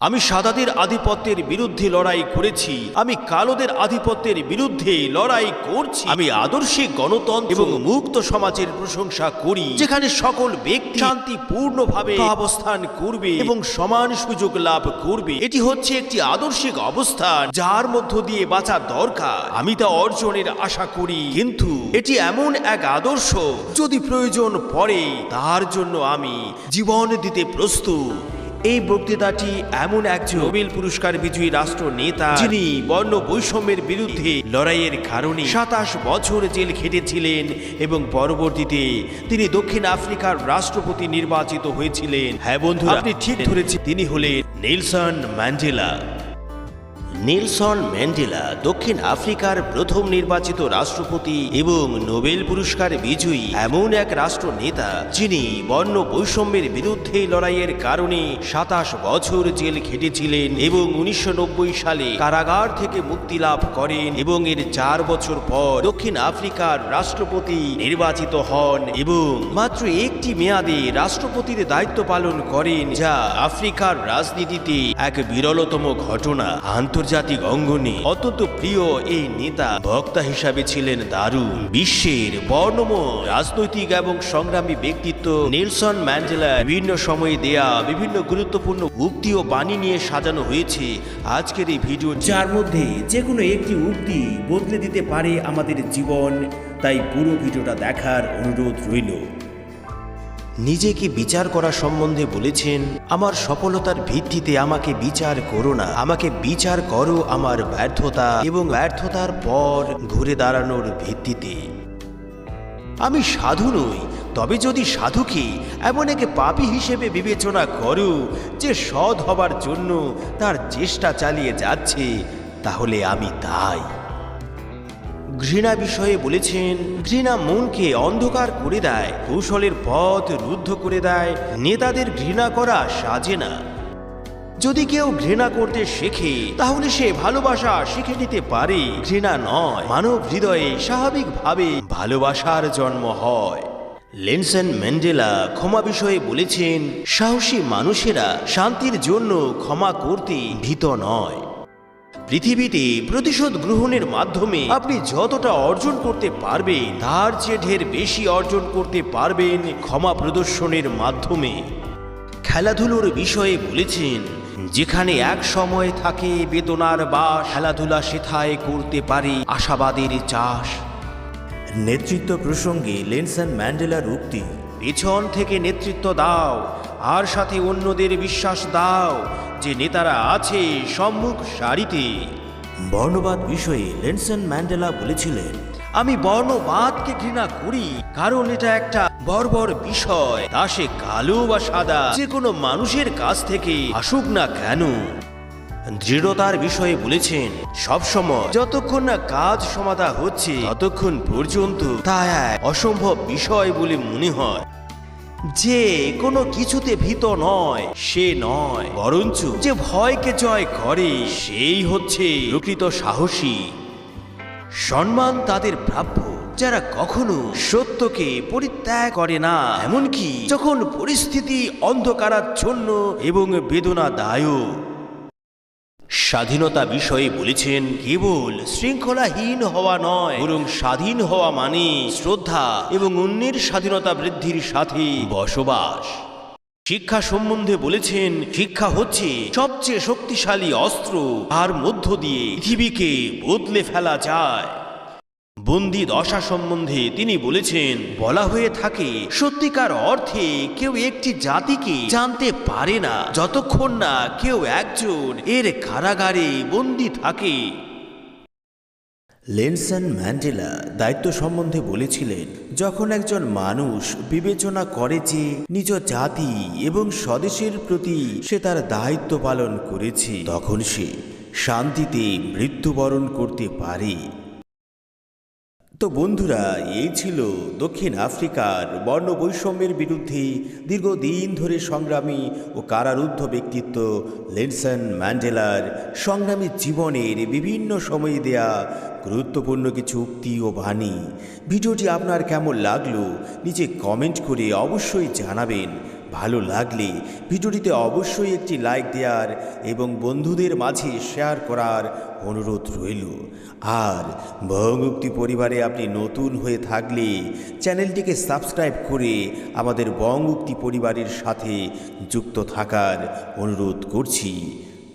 আমি সাদাদের আধিপত্যের বিরুদ্ধে লড়াই করেছি। আমি কালোদের আধিপত্যের বিরুদ্ধে লড়াই করছি। আমি আদর্শিক গণতন্ত্র এবং মুক্ত সমাজের প্রশংসা করি। যেখানে সকল ব্যক্তি শান্তিপূর্ণভাবে অবস্থান করবে এবং সমান সুযোগ লাভ করবে। এটি হচ্ছে একটি আদর্শিক অবস্থান, যার মধ্য দিয়ে বাঁচা দরকার। আমি তা অর্জনের আশা করি। কিন্তু এটি এমন এক আদর্শ, যদি প্রয়োজন পড়ে, তার জন্য আমি জীবন দিতে প্রস্তুত। এই বক্তৃতাটি এমন একজন নোবেল পুরস্কার বিজয়ী রাষ্ট্র নেতা যিনি বর্ণ বৈষম্যের বিরুদ্ধে লড়াইয়ের কারণে সাতাশ বছর জেল খেটেছিলেন এবং পরবর্তীতে তিনি দক্ষিণ আফ্রিকার রাষ্ট্রপতি নির্বাচিত হয়েছিলেন। হ্যাঁ বন্ধু আপনি ঠিক ধরেছেন তিনি হলেন নেলসন ম্যান্ডেলা। নেলসন ম্যান্ডেলা দক্ষিণ আফ্রিকার প্রথম নির্বাচিত রাষ্ট্রপতি এবং নোবেল পুরস্কার বিজয়ী এমন এক রাষ্ট্র নেতা যিনি বর্ণ বৈষম্যের বিরুদ্ধে লড়াইয়ের কারণে সাতাশ বছর জেল খেটেছিলেন এবং উনিশশো নব্বই সালে কারাগার থেকে মুক্তি লাভ করেন এবং এর চার বছর পর দক্ষিণ আফ্রিকার রাষ্ট্রপতি নির্বাচিত হন এবং মাত্র একটি মেয়াদে রাষ্ট্রপতির দায়িত্ব পালন করেন, যা আফ্রিকার রাজনীতিতে এক বিরলতম ঘটনা। আন্তর্জাতিক অঙ্গনে অত্যন্ত প্রিয় এই নেতা বক্তা হিসাবে ছিলেন দারুণ। বিশ্বের বর্ণময়, রাজনৈতিক এবং সংগ্রামী ব্যক্তিত্ব নেলসন ম্যান্ডেলা। বিভিন্ন সময়ে দেয়া বিভিন্ন গুরুত্বপূর্ণ উক্তি ও বাণী নিয়ে সাজানো হয়েছে আজকের এই ভিডিও যার মধ্যে যে কোনো একটি উক্তি বদলে দিতে পারে আমাদের জীবন, তাই পুরো ভিডিওটা দেখার অনুরোধ রইল। নিজেকে বিচার করা সম্বন্ধে বলেছেন, আমার সফলতার ভিত্তিতে আমাকে বিচার করো না। আমাকে বিচার করো আমার ব্যর্থতা এবং ব্যর্থতার পর ঘুরে দাঁড়ানোর ভিত্তিতে। আমি সাধু নই, তবে যদি সাধুকে এমন এক পাপী হিসেবে বিবেচনা করো যে সৎ হবার জন্য তার চেষ্টা চালিয়ে যাচ্ছে, তাহলে আমি তাই। ঘৃণা বিষয়ে বলেছেন, ঘৃণা মনকে অন্ধকার করে দেয়, কৌশলের পথ রুদ্ধ করে দেয়, নেতাদের ঘৃণা করা সাজে না। যদি কেউ ঘৃণা করতে শেখে, তাহলে সে ভালোবাসা শিখে নিতে পারে। ঘৃণা নয়, মানব হৃদয়ে স্বাভাবিকভাবে ভালোবাসার জন্ম হয়। লেনসন ম্যান্ডেলা ক্ষমা বিষয়ে বলেছেন, সাহসী মানুষেরা শান্তির জন্য ক্ষমা করতে ভীত নয়। পৃথিবীতে প্রতিশোধ গ্রহণের মাধ্যমে আপনি যতটা অর্জন করতে পারবেন, তার চেয়ে ঢের বেশি অর্জন করতে পারবেন ক্ষমা প্রদর্শনের মাধ্যমে। খেলাধুলোর বিষয়ে বলেছেন, যেখানে এক সময় থাকে বেদনার বা খেলাধুলা সেথায় করতে পারে আশাবাদের চাষ। নেতৃত্ব প্রসঙ্গে লেনসন ম্যান্ডেলার উক্তি, পেছন থেকে নেতৃত্ব দাও, আর সাথে অন্যদের বিশ্বাস দাও যে নেতারা আছে সম্মুখ সারিতে। বর্ণবাদ বিষয়ে লেনসন ম্যান্ডেলা বলেছিলেন আমি বর্ণবাদকে ঘৃণা করি কারণ এটা একটা বর্বর বিষয়। তা সে কালো বা সাদা যে কোনো মানুষের কাছ থেকে আসুক না কেন? দৃঢ়তার বিষয়ে বলেছেন সবসময় যতক্ষণ না কাজ সমাধা হচ্ছে ততক্ষণ পর্যন্ত তা এক অসম্ভব বিষয় বলে মনে হয়। যে কোনো কিছুতে ভীত নয়, সে নয়। বরঞ্চ যে ভয়কে জয় করে, সেই হচ্ছে প্রকৃত সাহসী। সম্মান তাদের প্রাপ্য, যারা কখনো সত্যকে পরিত্যাগ করে না। এমনকি যখন পরিস্থিতি অন্ধকারাচ্ছন্ন এবং বেদনাদায়ক স্বাধীনতা বিষয়ে বলেছেন কেবল শৃঙ্খলাহীন হওয়া নয় বরং স্বাধীন হওয়া মানে শ্রদ্ধা এবং অন্যের স্বাধীনতা বৃদ্ধির সাথে বসবাস। শিক্ষা সম্বন্ধে বলেছেন শিক্ষা হচ্ছে সবচেয়ে শক্তিশালী অস্ত্র আর মধ্য দিয়ে পৃথিবীকে বদলে ফেলা যায়। বন্দি দশা সম্বন্ধে তিনি বলেছেন, বলা হয়ে থাকে, সত্যিকার অর্থে কেউ একটি জাতিকে জানতে পারে না, যতক্ষণ না কেউ একজন এর কারাগারে বন্দি থাকে। লেনসন ম্যান্ডেলা দায়িত্ব সম্বন্ধে বলেছিলেন, যখন একজন মানুষ বিবেচনা করে যে নিজ জাতি এবং স্বদেশের প্রতি সে তার দায়িত্ব পালন করেছে, তখন সে শান্তিতে মৃত্যুবরণ করতে পারে। তো বন্ধুরা, এই ছিল দক্ষিণ আফ্রিকার বর্ণ বৈষম্যের বিরুদ্ধে দীর্ঘদিন ধরে সংগ্রামী ও কারারুদ্ধ ব্যক্তিত্ব লেনসন ম্যান্ডেলার সংগ্রামী জীবনের বিভিন্ন সময়ে দেয়া গুরুত্বপূর্ণ কিছু উক্তি ও বাণী। ভিডিওটি আপনার কেমন লাগল, নিচে কমেন্ট করে অবশ্যই জানাবেন। ভালো লাগলে ভিডিওটিতে অবশ্যই একটি লাইক দেওয়ার এবং বন্ধুদের মাঝে শেয়ার করার অনুরোধ রইল। আর বহুমুক্তি পরিবারে আপনি নতুন হয়ে থাকলে চ্যানেলটিকে সাবস্ক্রাইব করে আমাদের বংমুক্তি পরিবারের সাথে যুক্ত থাকার অনুরোধ করছি।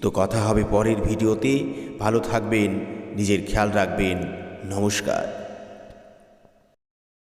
তো কথা হবে পরের ভিডিওতে। ভালো থাকবেন, নিজের খেয়াল রাখবেন। নমস্কার।